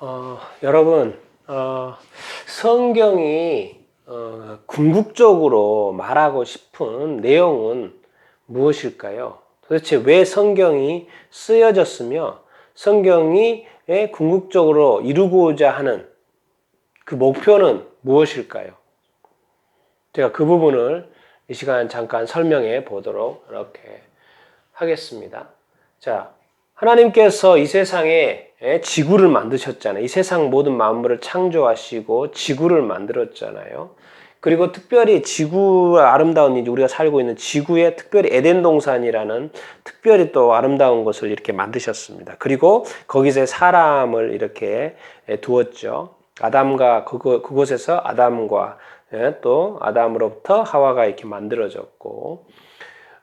어, 여러분, 어, 성경이 어, 궁극적으로 말하고 싶은 내용은 무엇일까요? 도대체 왜 성경이 쓰여졌으며 성경이 왜 궁극적으로 이루고자 하는 그 목표는 무엇일까요? 제가 그 부분을 이 시간 잠깐 설명해 보도록 이렇게 하겠습니다. 자, 하나님께서 이 세상에 지구를 만드셨잖아요. 이 세상 모든 만물을 창조하시고 지구를 만들었잖아요. 그리고 특별히 지구 아름다운 이제 우리가 살고 있는 지구에 특별히 에덴 동산이라는 특별히 또 아름다운 것을 이렇게 만드셨습니다. 그리고 거기서 사람을 이렇게 두었죠. 아담과 그곳, 그곳에서 아담과 또 아담으로부터 하와가 이렇게 만들어졌고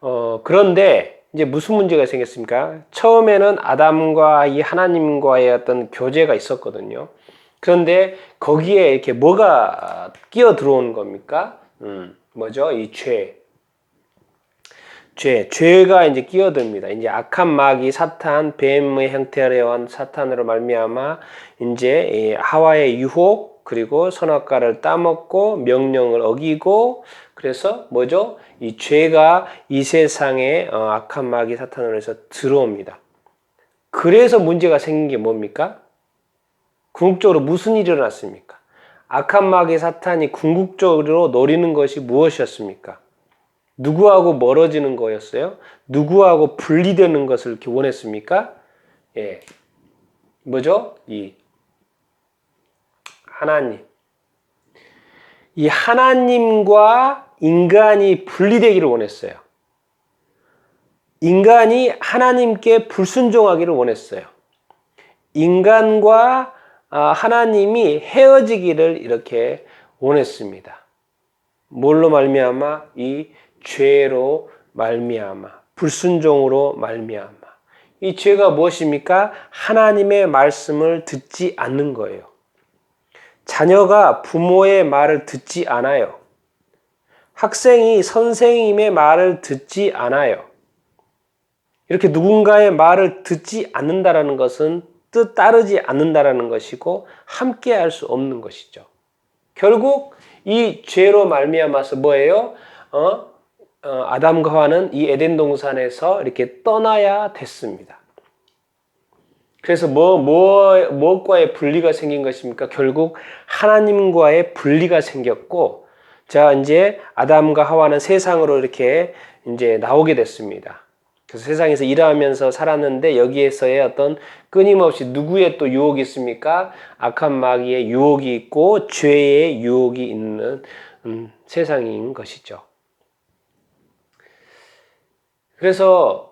어, 그런데 이제 무슨 문제가 생겼습니까? 처음에는 아담과 이 하나님과의 어떤 교제가 있었거든요. 그런데 거기에 이렇게 뭐가 끼어 들어오는 겁니까? 음, 뭐죠? 이 죄. 죄, 죄가 이제 끼어듭니다. 이제 악한 마귀 사탄, 뱀의 형태로 한 사탄으로 말미암아 이제 하와의 유혹 그리고 선악과를 따먹고 명령을 어기고 그래서 뭐죠? 이 죄가 이 세상에 어, 악한 마귀 사탄으로 해서 들어옵니다. 그래서 문제가 생긴 게 뭡니까? 궁극적으로 무슨 일이 일어났습니까? 악한 마귀 사탄이 궁극적으로 노리는 것이 무엇이었습니까? 누구하고 멀어지는 거였어요? 누구하고 분리되는 것을 원했습니까? 예. 뭐죠? 이 하나님. 이 하나님과 인간이 분리되기를 원했어요. 인간이 하나님께 불순종하기를 원했어요. 인간과 아, 하나님이 헤어지기를 이렇게 원했습니다. 뭘로 말미암아 이 죄로 말미암아 불순종으로 말미암아 이 죄가 무엇입니까? 하나님의 말씀을 듣지 않는 거예요. 자녀가 부모의 말을 듣지 않아요. 학생이 선생님의 말을 듣지 않아요. 이렇게 누군가의 말을 듣지 않는다라는 것은 뜻 따르지 않는다라는 것이고 함께 할 수 없는 것이죠. 결국 이 죄로 말미암아서 뭐예요? 어? 어, 아담과 하와는 이 에덴 동산에서 이렇게 떠나야 됐습니다. 그래서 뭐, 뭐, 무엇과의 분리가 생긴 것입니까? 결국 하나님과의 분리가 생겼고, 자, 이제 아담과 하와는 세상으로 이렇게 이제 나오게 됐습니다. 그래서 세상에서 일하면서 살았는데 여기에서의 어떤 끊임없이 누구의 또 유혹이 있습니까? 악한 마귀의 유혹이 있고 죄의 유혹이 있는 음, 세상인 것이죠. 그래서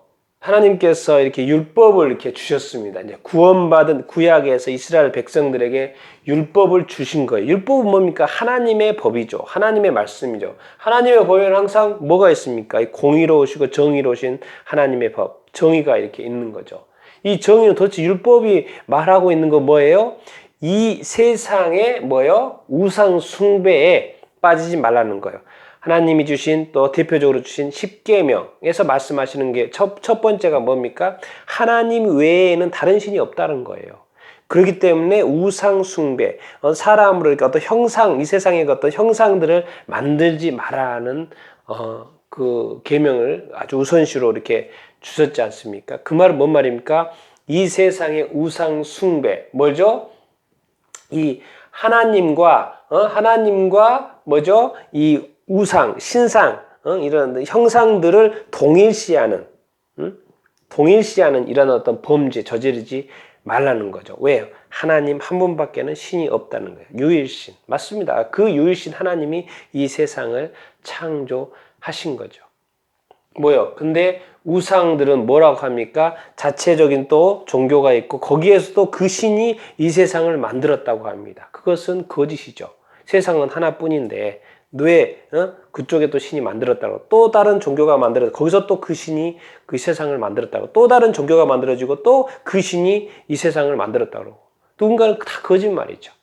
하나님께서 이렇게 율법을 이렇게 주셨습니다. 이제 구원받은 구약에서 이스라엘 백성들에게 율법을 주신 거예요. 율법은 뭡니까? 하나님의 법이죠. 하나님의 말씀이죠. 하나님의 법에는 항상 뭐가 있습니까? 공의로우시고 정의로우신 하나님의 법, 정의가 이렇게 있는 거죠. 이 정의는 도대체 율법이 말하고 있는 거 뭐예요? 이 세상의 뭐요? 우상 숭배에 빠지지 말라는 거예요. 하나님이 주신 또 대표적으로 주신 10계명에서 말씀하시는 게 첫 첫 번째가 뭡니까? 하나님 외에는 다른 신이 없다는 거예요. 그렇기 때문에 우상 숭배, 어, 사람으로 이렇게 어떤 형상, 이 세상의 어떤 형상들을 만들지 말라는 어, 그 계명을 아주 우선시로 이렇게 주셨지 않습니까? 그 말은 뭔 말입니까? 이 세상의 우상 숭배, 뭐죠? 이 하나님과 어, 하나님과 뭐죠? 이 우상, 신상 어? 이런 형상들을 동일시하는 음? 동일시하는 이런 어떤 범죄 저지르지 말라는 거죠. 왜요? 하나님 한 분밖에는 신이 없다는 거예요. 유일신 맞습니다. 그 유일신 하나님이 이 세상을 창조하신 거죠. 뭐요? 근데 우상들은 뭐라고 합니까? 자체적인 또 종교가 있고 거기에서도 그 신이 이 세상을 만들었다고 합니다. 그것은 거짓이죠. 세상은 하나뿐인데 뇌 어? 그쪽에 또 신이 만들었다고 또 다른 종교가 만들어 거기서 또 그 신이 그 세상을 만들었다고 또 다른 종교가 만들어지고 또 그 신이 이 세상을 만들었다고 누군가는 다 거짓말이죠.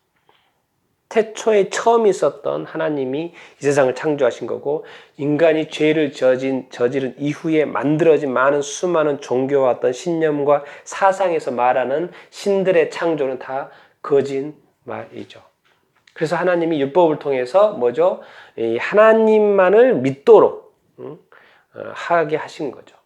태초에 처음 있었던 하나님이 이 세상을 창조하신 거고 인간이 죄를 저진, 저지른 이후에 만들어진 많은 수많은 종교와 어떤 신념과 사상에서 말하는 신들의 창조는 다 거짓말이죠. 그래서 하나님이 율법을 통해서 뭐죠? 이 하나님만을 믿도록 음, 어, 하게 하신 거죠.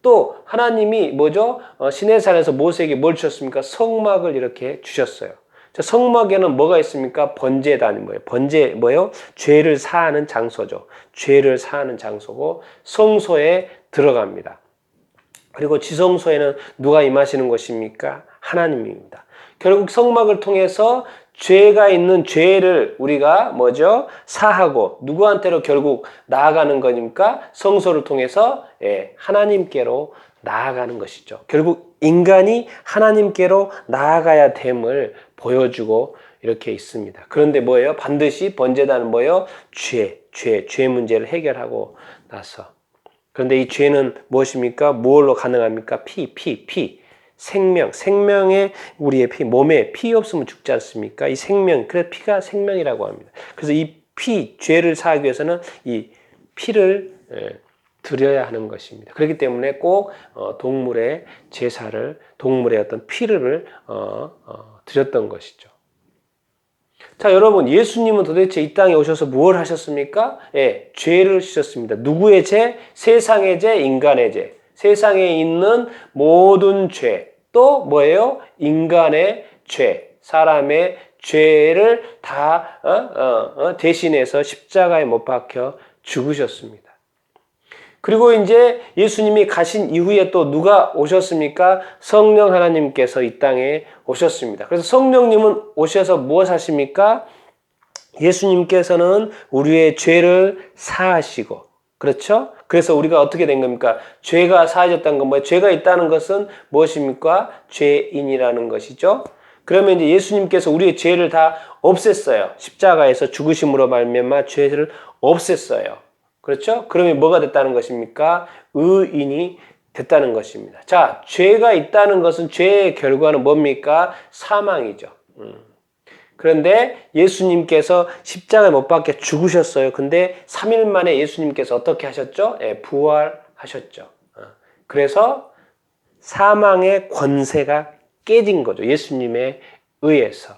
또 하나님이 뭐죠? 어, 시내산에서 모세에게 뭘 주셨습니까? 성막을 이렇게 주셨어요. 자, 성막에는 뭐가 있습니까? 번제단이 뭐예요? 번제 뭐예요? 죄를 사하는 장소죠. 죄를 사하는 장소고 성소에 들어갑니다. 그리고 지성소에는 누가 임하시는 것입니까? 하나님입니다. 결국 성막을 통해서 죄가 있는 죄를 우리가 뭐죠? 사하고 누구한테로 결국 나아가는 거니까 성소를 통해서 예, 하나님께로 나아가는 것이죠. 결국 인간이 하나님께로 나아가야 됨을 보여주고 이렇게 있습니다. 그런데 뭐예요? 반드시 번제단은 뭐예요? 죄, 죄, 죄 문제를 해결하고 나서. 그런데 이 죄는 무엇입니까? 무엇로 가능합니까? 피, 피, 피. 생명, 생명의 우리의 피, 몸에 피 없으면 죽지 않습니까? 이 생명, 그래서 피가 생명이라고 합니다. 그래서 이 피, 죄를 사하기 위해서는 이 피를 예, 드려야 하는 것입니다. 그렇기 때문에 꼭 어, 동물의 제사를, 동물의 어떤 피를 어, 어, 드렸던 것이죠. 자, 여러분, 예수님은 도대체 이 땅에 오셔서 무엇을 하셨습니까? 예, 죄를 지셨습니다. 누구의 죄? 세상의 죄, 인간의 죄. 세상에 있는 모든 죄. 또 뭐예요? 인간의 죄. 사람의 죄를 다 어, 어, 어, 대신해서 십자가에 못 박혀 죽으셨습니다. 그리고 이제 예수님이 가신 이후에 또 누가 오셨습니까? 성령 하나님께서 이 땅에 오셨습니다. 그래서 성령님은 오셔서 무엇 하십니까? 예수님께서는 우리의 죄를 사하시고, 그렇죠? 그래서 우리가 어떻게 된 겁니까? 죄가 사하졌다는 건 뭐예요? 죄가 있다는 것은 무엇입니까? 죄인이라는 것이죠. 그러면 이제 예수님께서 우리의 죄를 다 없앴어요. 십자가에서 죽으심으로 말미암아 죄를 없앴어요. 그렇죠? 그러면 뭐가 됐다는 것입니까? 의인이 됐다는 것입니다. 자, 죄가 있다는 것은 죄의 결과는 뭡니까? 사망이죠. 음. 그런데 예수님께서 십자가에 못 박혀 죽으셨어요. 근데 3일 만에 예수님께서 어떻게 하셨죠? 예, 부활하셨죠. 어. 그래서 사망의 권세가 깨진 거죠. 예수님에 의해서.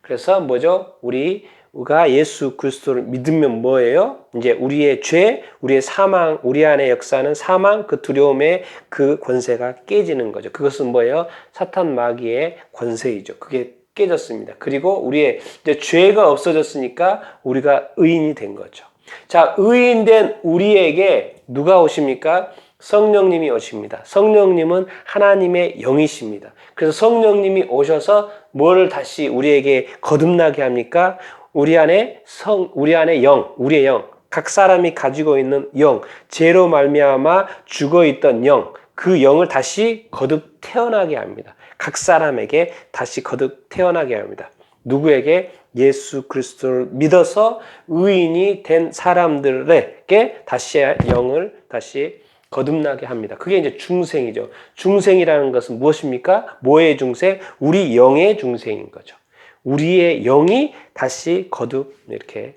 그래서 뭐죠? 우리 우리가 예수 그리스도를 믿으면 뭐예요? 이제 우리의 죄, 우리의 사망, 우리 안에 역사는 사망, 그 두려움의 그 권세가 깨지는 거죠. 그것은 뭐예요? 사탄 마귀의 권세이죠. 그게 깨졌습니다. 그리고 우리의 죄가 없어졌으니까 우리가 의인이 된 거죠. 자, 의인된 우리에게 누가 오십니까? 성령님이 오십니다. 성령님은 하나님의 영이십니다. 그래서 성령님이 오셔서 뭘 다시 우리에게 거듭나게 합니까? 우리 안에 성, 우리 안에 영, 우리의 영, 각 사람이 가지고 있는 영, 죄로 말미암아 죽어 있던 영, 그 영을 다시 거듭 태어나게 합니다. 각 사람에게 다시 거듭 태어나게 합니다. 누구에게 예수 그리스도를 믿어서 의인이 된 사람들에게 다시 영을 다시 거듭나게 합니다. 그게 이제 중생이죠. 중생이라는 것은 무엇입니까? 뭐의 중생? 우리 영의 중생인 거죠. 우리의 영이 다시 거듭 이렇게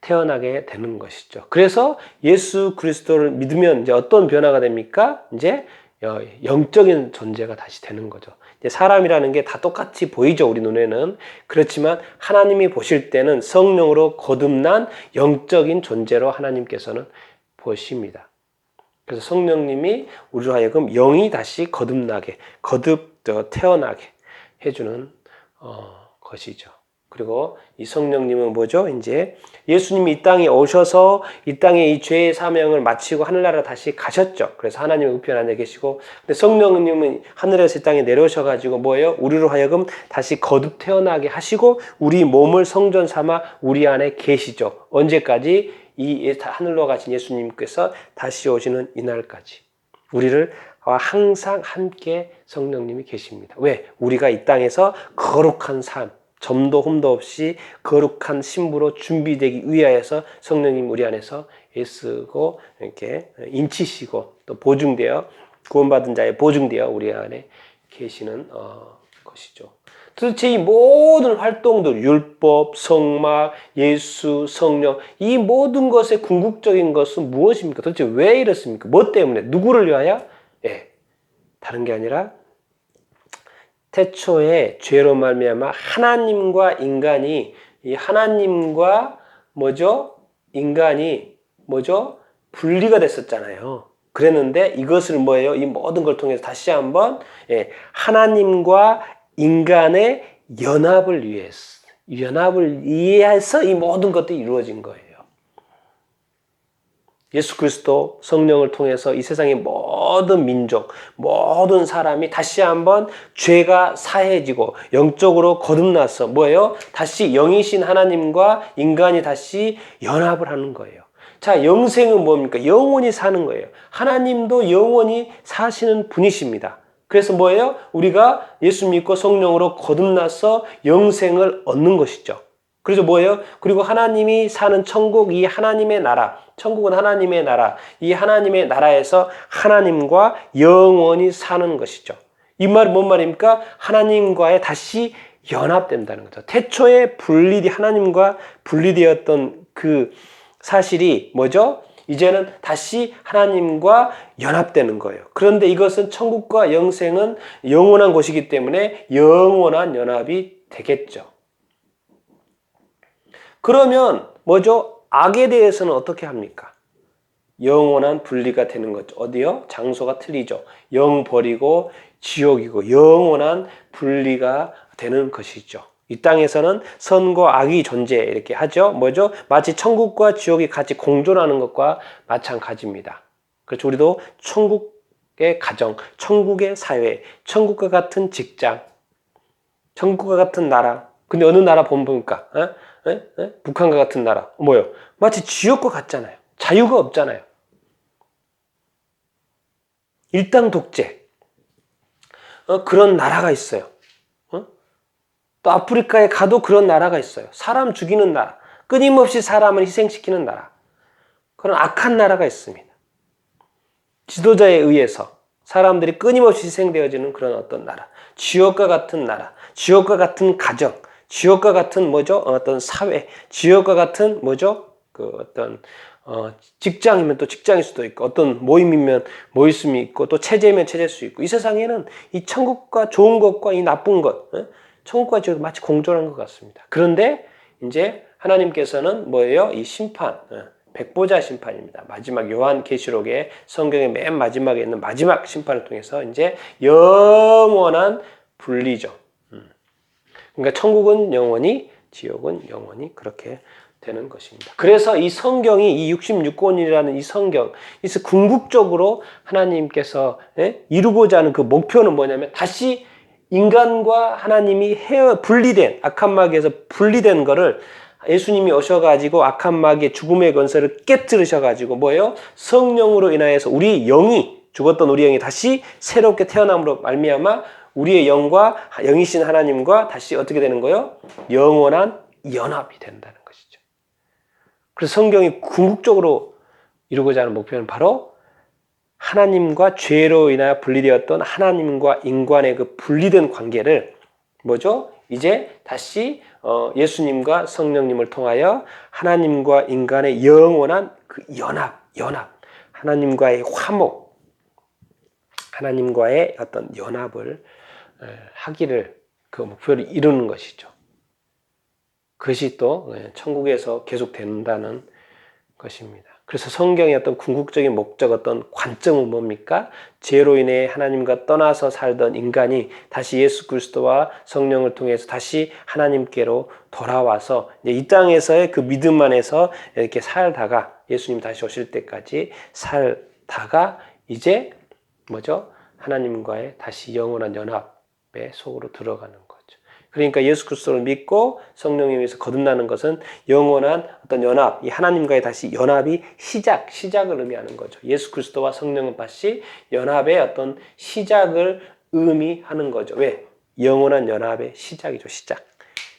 태어나게 되는 것이죠. 그래서 예수 그리스도를 믿으면 이제 어떤 변화가 됩니까? 이제 영적인 존재가 다시 되는 거죠. 사람이라는 게 다 똑같이 보이죠, 우리 눈에는. 그렇지만 하나님이 보실 때는 성령으로 거듭난 영적인 존재로 하나님께서는 보십니다. 그래서 성령님이 우리로 하여금 영이 다시 거듭나게, 거듭 태어나게 해주는 어, 것이죠. 그리고 이 성령님은 뭐죠? 이제 예수님이 이 땅에 오셔서 이 땅에 이 죄의 사명을 마치고 하늘나라 다시 가셨죠. 그래서 하나님의 우편 안에 계시고, 근데 성령님은 하늘에서 이 땅에 내려오셔 가지고 뭐예요? 우리로 하여금 다시 거듭 태어나게 하시고 우리 몸을 성전 삼아 우리 안에 계시죠. 언제까지? 이 하늘로 가신 예수님께서 다시 오시는 이날까지. 우리를 항상 함께 성령님이 계십니다. 왜? 우리가 이 땅에서 거룩한 삶, 점도 홈도 없이 거룩한 신부로 준비되기 위하여서 성령님 우리 안에서 애쓰고 이렇게 인치시고 또 보증되어 구원받은 자의 보증되어 우리 안에 계시는 어, 것이죠. 도대체 이 모든 활동들, 율법, 성막, 예수, 성령, 이 모든 것의 궁극적인 것은 무엇입니까? 도대체 왜 이렇습니까? 뭐 때문에? 누구를 위하여? 예. 다른 게 아니라 태초에 죄로 말미암아 하나님과 인간이 이 하나님과 뭐죠? 인간이 뭐죠? 분리가 됐었잖아요. 그랬는데 이것을 뭐예요? 이 모든 걸 통해서 다시 한번 예, 하나님과 인간의 연합을 위해서 연합을 위해서 이 모든 것들이 이루어진 거예요. 예수 그리스도 성령을 통해서 이 세상의 모든 민족, 모든 사람이 다시 한번 죄가 사해지고 영적으로 거듭나서 뭐예요? 다시 영이신 하나님과 인간이 다시 연합을 하는 거예요. 자, 영생은 뭡니까? 영원히 사는 거예요. 하나님도 영원히 사시는 분이십니다. 그래서 뭐예요? 우리가 예수 믿고 성령으로 거듭나서 영생을 얻는 것이죠. 그래서 뭐예요? 그리고 하나님이 사는 천국, 이 하나님의 나라, 천국은 하나님의 나라, 이 하나님의 나라에서 하나님과 영원히 사는 것이죠. 이 말은 뭔 말입니까? 하나님과의 다시 연합된다는 거죠. 태초에 분리되 하나님과 분리되었던 그 사실이 뭐죠? 이제는 다시 하나님과 연합되는 거예요. 그런데 이것은 천국과 영생은 영원한 곳이기 때문에 영원한 연합이 되겠죠. 그러면 뭐죠? 악에 대해서는 어떻게 합니까? 영원한 분리가 되는 거죠. 어디요? 장소가 틀리죠. 영 버리고 지옥이고 영원한 분리가 되는 것이죠. 이 땅에서는 선과 악이 존재 이렇게 하죠. 뭐죠? 마치 천국과 지옥이 같이 공존하는 것과 마찬가지입니다. 그렇죠. 우리도 천국의 가정, 천국의 사회, 천국과 같은 직장, 천국과 같은 나라. 근데 어느 나라 보니까 어? 에? 에? 북한과 같은 나라 뭐요? 마치 지옥과 같잖아요. 자유가 없잖아요. 일당 독재 어, 그런 나라가 있어요. 어? 또 아프리카에 가도 그런 나라가 있어요. 사람 죽이는 나라, 끊임없이 사람을 희생시키는 나라. 그런 악한 나라가 있습니다. 지도자에 의해서 사람들이 끊임없이 희생되어지는 그런 어떤 나라. 지옥과 같은 나라, 지옥과 같은 가정, 지옥과 같은 뭐죠? 어떤 사회, 지옥과 같은 뭐죠? 그 어떤 어, 직장이면 또 직장일 수도 있고 어떤 모임이면 모임이 있고 또 체제면 체제일 수 있고 이 세상에는 이 천국과 좋은 것과 이 나쁜 것, 어? 천국과 지옥 마치 공존한 것 같습니다. 그런데 이제 하나님께서는 뭐예요? 이 심판, 어, 백보자 심판입니다. 마지막 요한 계시록의 성경의 맨 마지막에 있는 마지막 심판을 통해서 이제 영원한 분리죠. 음. 그러니까 천국은 영원히, 지옥은 영원히 그렇게 되는 것입니다. 그래서 이 성경이 이 66권이라는 이 성경, 이 궁극적으로 하나님께서 예? 이루고자 하는 그 목표는 뭐냐면 다시 인간과 하나님이 헤어 분리된 악한 마귀에서 분리된 거를 예수님이 오셔가지고 악한 마귀의 죽음의 건설을 깨뜨리셔가지고 뭐예요? 성령으로 인하여서 우리 영이 죽었던 우리 영이 다시 새롭게 태어남으로 말미암아 우리의 영과 영이신 하나님과 다시 어떻게 되는 거예요? 영원한 연합이 된다는 것이죠. 그래서 성경이 궁극적으로 이루고자 하는 목표는 바로 하나님과 죄로 인하여 분리되었던 하나님과 인간의 그 분리된 관계를 뭐죠? 이제 다시 어, 예수님과 성령님을 통하여 하나님과 인간의 영원한 그 연합, 연합, 하나님과의 화목, 하나님과의 어떤 연합을 하기를 그 목표를 이루는 것이죠. 그것이 또 천국에서 계속 된다는 것입니다. 그래서 성경의 어떤 궁극적인 목적, 어떤 관점은 뭡니까? 죄로 인해 하나님과 떠나서 살던 인간이 다시 예수 그리스도와 성령을 통해서 다시 하나님께로 돌아와서 이 땅에서의 그 믿음 안에서 이렇게 살다가 예수님 다시 오실 때까지 살다가 이제 뭐죠? 하나님과의 다시 영원한 연합 의 속으로 들어가는 그러니까 예수 그리스도를 믿고 성령에 의해서 거듭나는 것은 영원한 어떤 연합, 이 하나님과의 다시 연합이 시작, 시작을 의미하는 거죠. 예수 그리스도와 성령은 다시 연합의 어떤 시작을 의미하는 거죠. 왜? 영원한 연합의 시작이죠. 시작.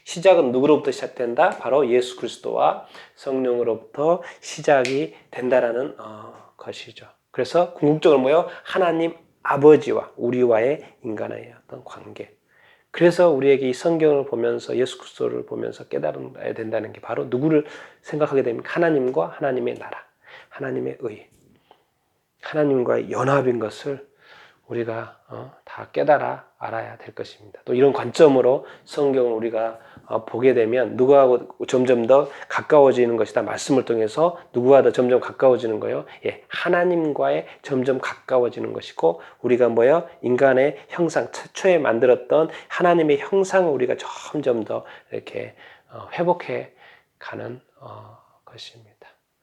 시작은 누구로부터 시작된다? 바로 예수 그리스도와 성령으로부터 시작이 된다라는 어, 것이죠. 그래서 궁극적으로 뭐요? 하나님 아버지와 우리와의 인간의 어떤 관계. 그래서 우리에게 이 성경을 보면서 예수 그리스도를 보면서 깨달아야 된다는 게 바로 누구를 생각하게 됩니까? 하나님과 하나님의 나라, 하나님의 의, 하나님과의 연합인 것을 우리가 어, 다 깨달아 알아야 될 것입니다. 또 이런 관점으로 성경을 우리가 어, 보게 되면 누구하고 점점 더 가까워지는 것이다. 말씀을 통해서 누구와 더 점점 가까워지는 거요. 예, 하나님과의 점점 가까워지는 것이고 우리가 뭐요? 인간의 형상 최초에 만들었던 하나님의 형상을 우리가 점점 더 이렇게 어, 회복해 가는 어, 것입니다.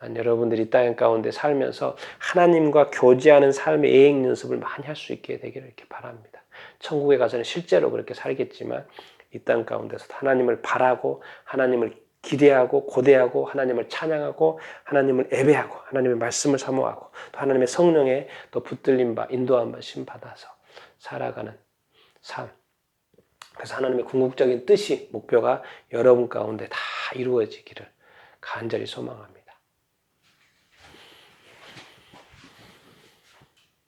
난 여러분들이 이땅 가운데 살면서 하나님과 교제하는 삶의 예행 연습을 많이 할 수 있게 되기를 이렇게 바랍니다. 천국에 가서는 실제로 그렇게 살겠지만 이 땅 가운데서 하나님을 바라고 하나님을 기대하고 고대하고 하나님을 찬양하고 하나님을 예배하고 하나님의 말씀을 사모하고 또 하나님의 성령에 또 붙들림 바 인도함 심 받아서 살아가는 삶. 그래서 하나님의 궁극적인 뜻이 목표가 여러분 가운데 다 이루어지기를 간절히 소망합니다.